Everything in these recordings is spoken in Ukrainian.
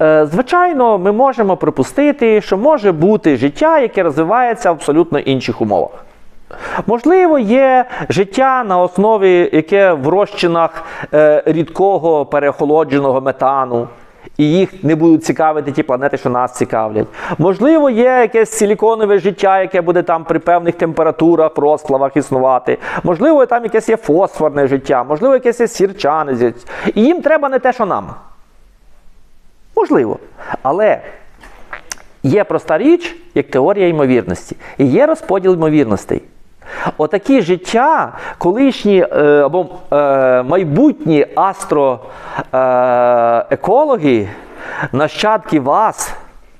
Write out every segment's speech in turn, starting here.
Е, Звичайно, ми можемо припустити, що може бути життя, яке розвивається в абсолютно інших умовах. Можливо, є життя на основі, яке в розчинах е, рідкого переохолодженого метану, і їх не будуть цікавити ті планети, що нас цікавлять. Можливо, є якесь силіконове життя, яке буде там при певних температурах, розплавах існувати. Можливо, там якесь є фосфорне життя, можливо, якесь є сірчане. І їм треба не те, що нам. Можливо. Але є проста річ, як теорія ймовірності, і є розподіл ймовірностей. Отакі життя, колишні е, або е, майбутні астроекологи, нащадки вас,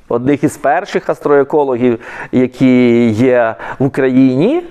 одних із перших астроекологів, які є в Україні.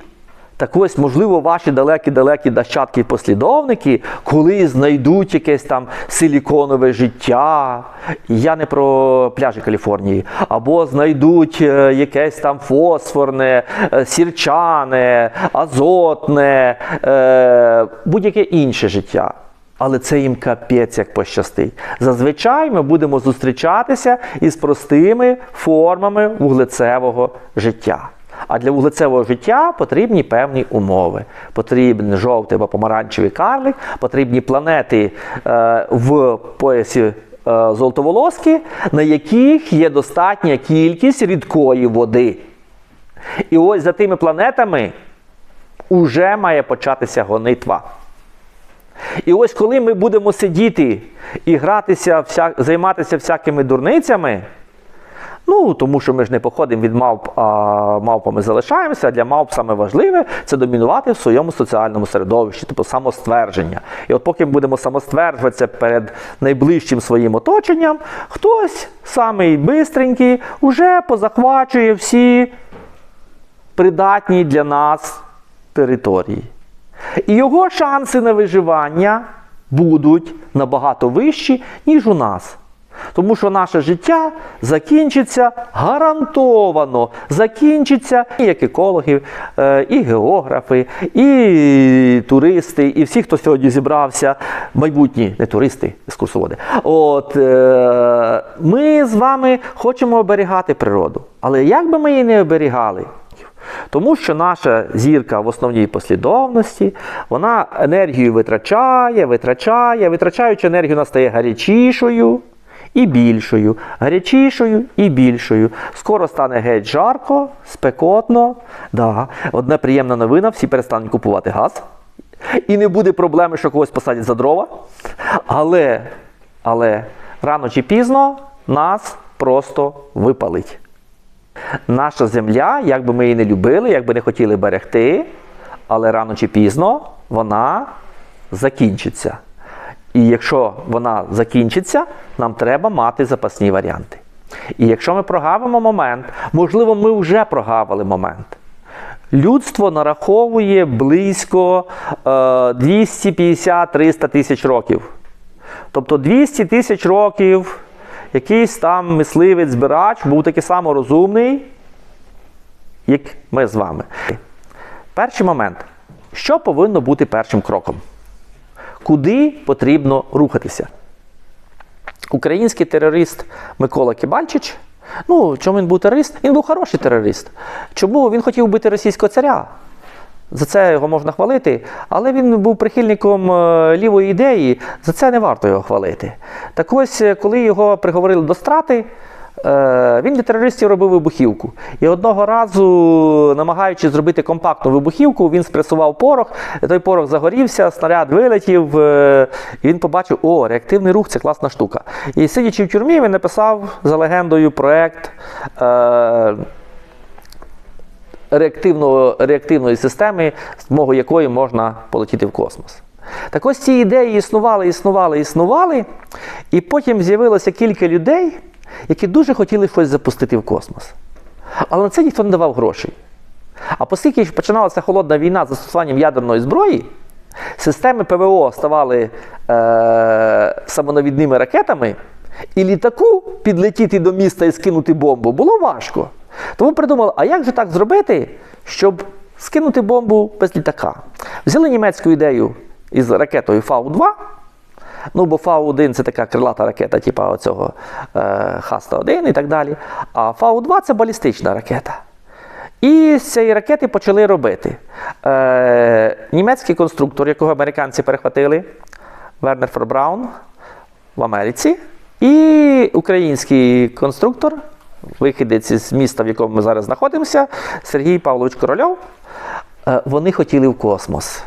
Так ось, можливо, ваші далекі-далекі нащадки і послідовники, коли знайдуть якесь там силіконове життя, я не про пляжі Каліфорнії, або знайдуть е, якесь там фосфорне, е, сірчане, азотне, е, будь-яке інше життя. Але це їм капець як пощастить. Зазвичай ми будемо зустрічатися із простими формами вуглецевого життя. А для вуглецевого життя потрібні певні умови. Потрібен жовтий або помаранчевий карлик, потрібні планети е, в поясі е, золотоволоски, на яких є достатня кількість рідкої води. І ось за тими планетами вже має початися гонитва. І ось коли ми будемо сидіти і гратися, займатися всякими дурницями, ну тому що ми ж не походимо від мавп, а мавпами залишаємося, для мавп саме важливе це домінувати в своєму соціальному середовищі, тобто самоствердження. І от поки ми будемо самостверджуватися перед найближчим своїм оточенням, хтось самий бистренький уже позахвачує всі придатні для нас території. І його шанси на виживання будуть набагато вищі, ніж у нас. Тому що наше життя закінчиться гарантовано, закінчиться і як екологи, е, і географи, і туристи, і всі, хто сьогодні зібрався, майбутні, не туристи, екскурсоводи. От е, ми з вами хочемо оберігати природу. Але як би ми її не оберігали? Тому що наша зірка в основній послідовності, вона енергію витрачає, витрачає, витрачаючи енергію, вона стає гарячішою і більшою, гарячішою і більшою. Скоро стане геть жарко, спекотно. Да. Одна приємна новина, всі перестануть купувати газ. І не буде проблеми, що когось посадять за дрова. Але, але рано чи пізно нас просто випалить. Наша земля, як би ми її не любили, як би не хотіли берегти, але рано чи пізно вона закінчиться. І якщо вона закінчиться, нам треба мати запасні варіанти. І якщо ми прогавимо момент, можливо, ми вже прогавили момент. Людство нараховує близько е, 250-300 тисяч років. Тобто 200 тисяч років якийсь там мисливець, збирач був такий само розумний, як ми з вами. Перший момент. Що повинно бути першим кроком? Куди потрібно рухатися? Український терорист Микола Кибальчич. Ну, чому він був терорист? Він був хороший терорист. Чому він хотів бити російського царя? За це його можна хвалити, але він був прихильником е, лівої ідеї, за це не варто його хвалити. Так ось, е, коли його приговорили до страти, він для терористів робив вибухівку. І одного разу, намагаючись зробити компактну вибухівку, він спресував порох, той порох загорівся, снаряд вилетів, і він побачив, о, реактивний рух це класна штука. І сидячи в тюрмі, він написав за легендою проект реактивного, реактивної системи, з допомогою якої можна полетіти в космос. Так ось ці ідеї існували, існували, існували, і потім з'явилося кілька людей, які дуже хотіли щось запустити в космос. Але на це ніхто не давав грошей. А оскільки починалася холодна війна з застосуванням ядерної зброї, системи ПВО ставали е, самонавідними ракетами, і літаку підлетіти до міста і скинути бомбу було важко. Тому придумали, а як же так зробити, щоб скинути бомбу без літака? Взяли німецьку ідею із ракетою Фау-2, Ну, бо Фау-1 це така крилата ракета, типу оцього е, Х-101 і так далі. А Фау-2 це балістична ракета. І з цієї ракети почали робити. Е, німецький конструктор, якого американці перехватили, Вернер Фор Браун в Америці, і український конструктор, вихідець з міста, в якому ми зараз знаходимося, Сергій Павлович Корольов. Е, вони хотіли в космос.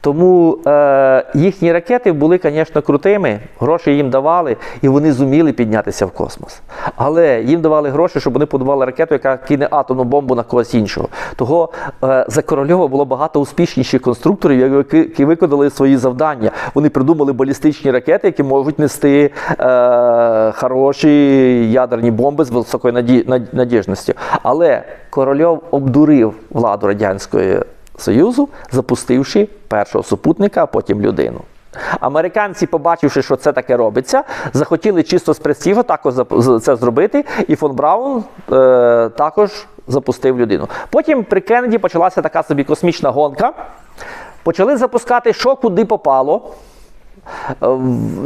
Тому е, їхні ракети були, звісно, крутими, гроші їм давали, і вони зуміли піднятися в космос. Але їм давали гроші, щоб вони подавали ракету, яка кине атомну бомбу на когось іншого. Того е, за Корольова було багато успішніших конструкторів, які, які виконали свої завдання. Вони придумали балістичні ракети, які можуть нести е, хороші ядерні бомби з високою наді, надіжністю. Але Корольов обдурив владу радянської. Союзу, запустивши першого супутника, а потім людину. Американці, побачивши, що це таке робиться, захотіли чисто з престіжу також це зробити, і фон Браун е, також запустив людину. Потім при Кеннеді почалася така собі космічна гонка. Почали запускати, що куди попало.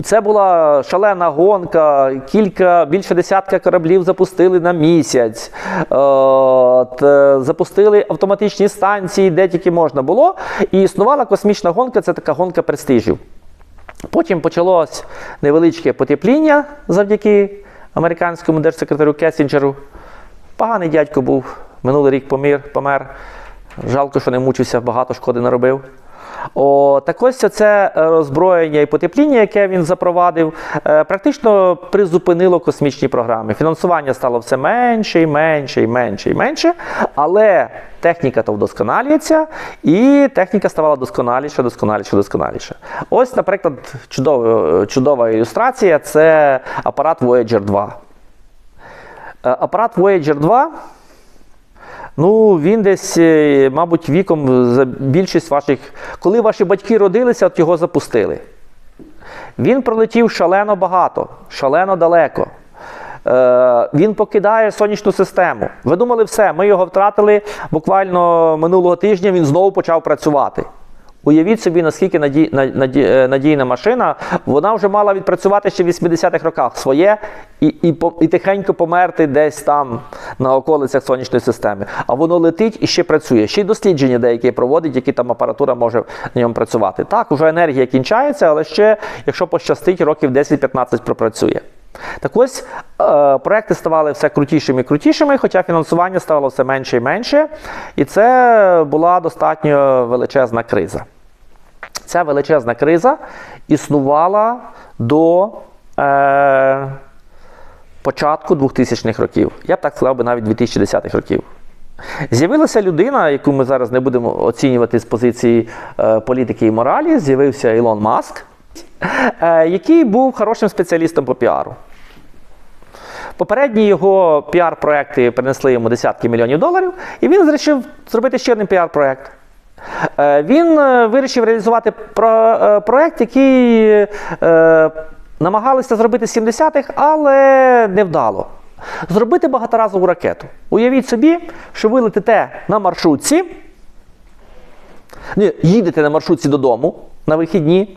Це була шалена гонка, кілька, більше десятка кораблів запустили на місяць. Е, от, е, запустили автоматичні станції, де тільки можна було. І існувала космічна гонка, це така гонка престижів. Потім почалось невеличке потепління завдяки американському держсекретарю Кесінджеру. Поганий дядько був, минулий рік помір, помер. Жалко, що не мучився, багато шкоди наробив. О, так ось це роззброєння і потепління, яке він запровадив, е, практично призупинило космічні програми. Фінансування стало все менше і менше і менше і менше, але техніка то вдосконалюється, і техніка ставала досконаліше, досконаліше, досконаліше. Ось, наприклад, чудова, чудова ілюстрація це апарат Voyager 2. Е, Апарат Voyager 2 Ну, він десь, е, мабуть, віком за більшість ваших. Коли ваші батьки родилися, от його запустили. Він пролетів шалено багато, шалено далеко. Е, він покидає сонячну систему. Ви думали, все, ми його втратили буквально минулого тижня, він знову почав працювати. Уявіть собі, наскільки наді, на- наді, е, надійна машина, вона вже мала відпрацювати ще в 80-х роках своє і, і, і тихенько померти десь там на околицях сонячної системи. А воно летить і ще працює. Ще й дослідження деякі проводить, які там апаратура може на ньому працювати. Так, уже енергія кінчається, але ще, якщо пощастить, років 10-15 пропрацює. Так ось е, проекти ставали все крутішими і крутішими, хоча фінансування ставало все менше і менше. І це була достатньо величезна криза. Ця величезна криза існувала до е, початку 2000-х років. Я б так сказав би навіть 2010-х років. З'явилася людина, яку ми зараз не будемо оцінювати з позиції е, політики і моралі. З'явився Ілон Маск, який був хорошим спеціалістом по піару. Попередні його піар-проекти принесли йому десятки мільйонів доларів, і він вирішив зробити ще один піар-проект. Е, Він е, вирішив реалізувати про, е, проект, який е, намагалися зробити з 70-х, але невдало. Зробити багаторазову ракету. Уявіть собі, що ви летите на маршрутці, їдете на маршрутці додому на вихідні.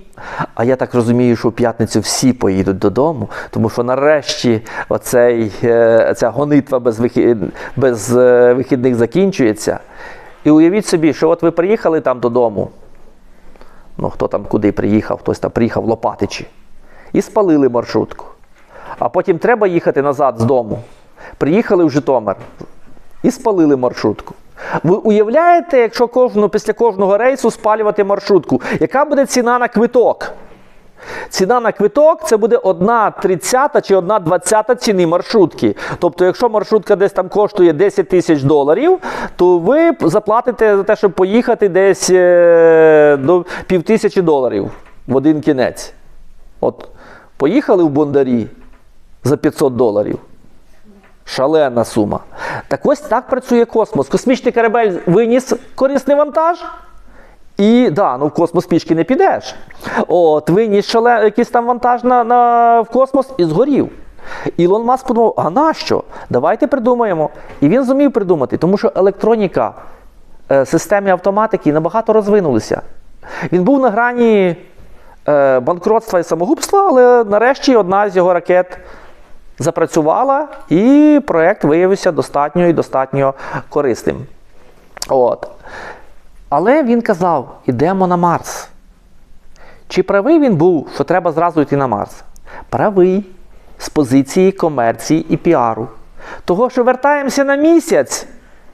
А я так розумію, що в п'ятницю всі поїдуть додому, тому що нарешті оцей, е, ця гонитва без, вихід, без е, вихідних закінчується. І уявіть собі, що от ви приїхали там додому. Ну, хто там куди приїхав, хтось там приїхав в Лопатичі. І спалили маршрутку. А потім треба їхати назад з дому. Приїхали в Житомир і спалили маршрутку. Ви уявляєте, якщо кожну, після кожного рейсу спалювати маршрутку, яка буде ціна на квиток? Ціна на квиток це буде 1 тридцята чи 1 двадцята ціни маршрутки. Тобто, якщо маршрутка десь там коштує 10 тисяч доларів, то ви заплатите за те, щоб поїхати десь е, до півтисячі доларів в один кінець. От поїхали в Бондарі за 500 доларів. Шалена сума. Так ось так працює космос. Космічний корабель виніс корисний вантаж. І да, ну в космос пішки не підеш. От, виніс шале, якийсь там вантаж на, на, в космос і згорів. Ілон Маск подумав, а нащо? Давайте придумаємо. І він зумів придумати, тому що електроніка, е, системи автоматики набагато розвинулися. Він був на грані е, банкротства і самогубства, але нарешті одна з його ракет запрацювала, і проєкт виявився достатньо і достатньо корисним. От. Але він казав: ідемо на Марс. Чи правий він був, що треба зразу йти на Марс? Правий з позиції комерції і піару. Того, що вертаємося на місяць,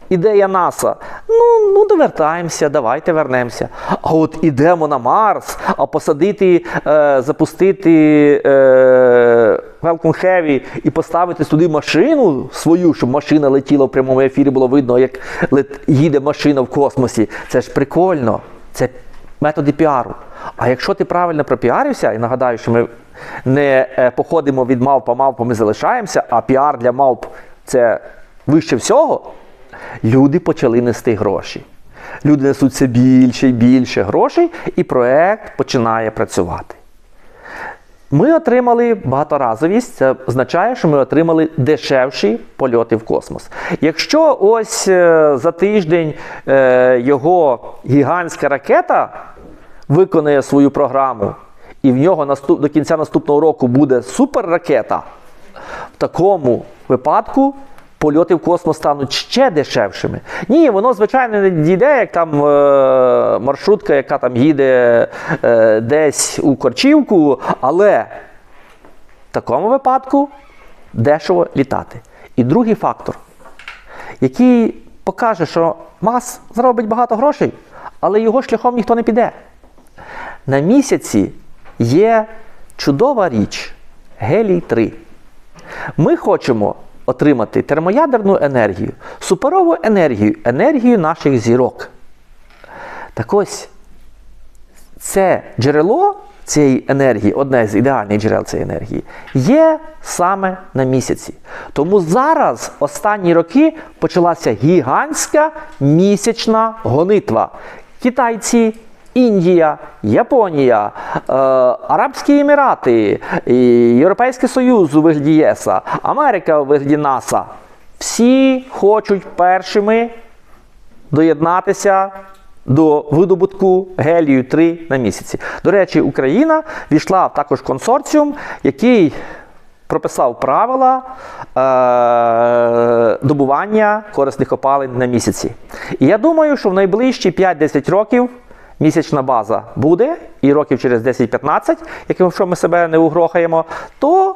ідея НАСА. Ну, ну довертаємося, давайте вернемося. А от ідемо на Марс, а посадити, е, запустити е, Falcon Heavy і поставити туди машину свою, щоб машина летіла в прямому ефірі, було видно, як лет, їде машина в космосі. Це ж прикольно. Це методи піару. А якщо ти правильно пропіарився, і нагадаю, що ми не е, походимо від мавп, а мавпами залишаємося, а піар для мавп це вище всього, люди почали нести гроші. Люди несуть все більше і більше грошей, і проект починає працювати. Ми отримали багаторазовість, це означає, що ми отримали дешевші польоти в космос. Якщо ось е, за тиждень е, його гігантська ракета виконає свою програму, і в нього до кінця наступного року буде суперракета, в такому випадку польоти в космос стануть ще дешевшими. Ні, воно, звичайно, не дійде, як там е, маршрутка, яка там їде е, десь у Корчівку, але в такому випадку дешево літати. І другий фактор, який покаже, що МАС заробить багато грошей, але його шляхом ніхто не піде. На місяці є чудова річ гелій 3. Ми хочемо отримати термоядерну енергію, суперову енергію, енергію наших зірок. Так ось це джерело цієї енергії, одне з ідеальних джерел цієї енергії, є саме на місяці. Тому зараз, останні роки, почалася гігантська місячна гонитва. Китайці. Індія, Японія, е, Арабські Емірати, Європейський Союз у вигляді ЄСа, Америка у вигляді НАСА. Всі хочуть першими доєднатися до видобутку гелію 3 на місяці. До речі, Україна війшла в також консорціум, який прописав правила е- добування корисних копалин на місяці. І я думаю, що в найближчі 5-10 років місячна база буде, і років через 10-15, якщо ми себе не угрохаємо, то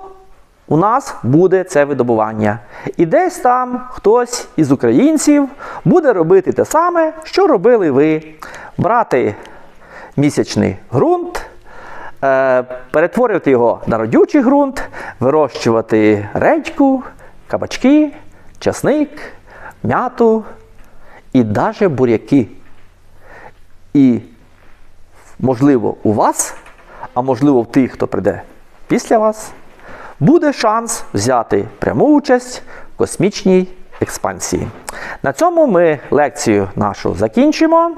у нас буде це видобування. І десь там хтось із українців буде робити те саме, що робили ви. Брати місячний ґрунт, е, перетворювати його на родючий ґрунт, вирощувати редьку, кабачки, часник, м'яту і навіть буряки. І, можливо, у вас, а можливо, в тих, хто прийде після вас, буде шанс взяти пряму участь в космічній експансії. На цьому ми лекцію нашу закінчимо.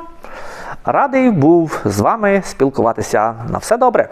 Радий був з вами спілкуватися. На все добре!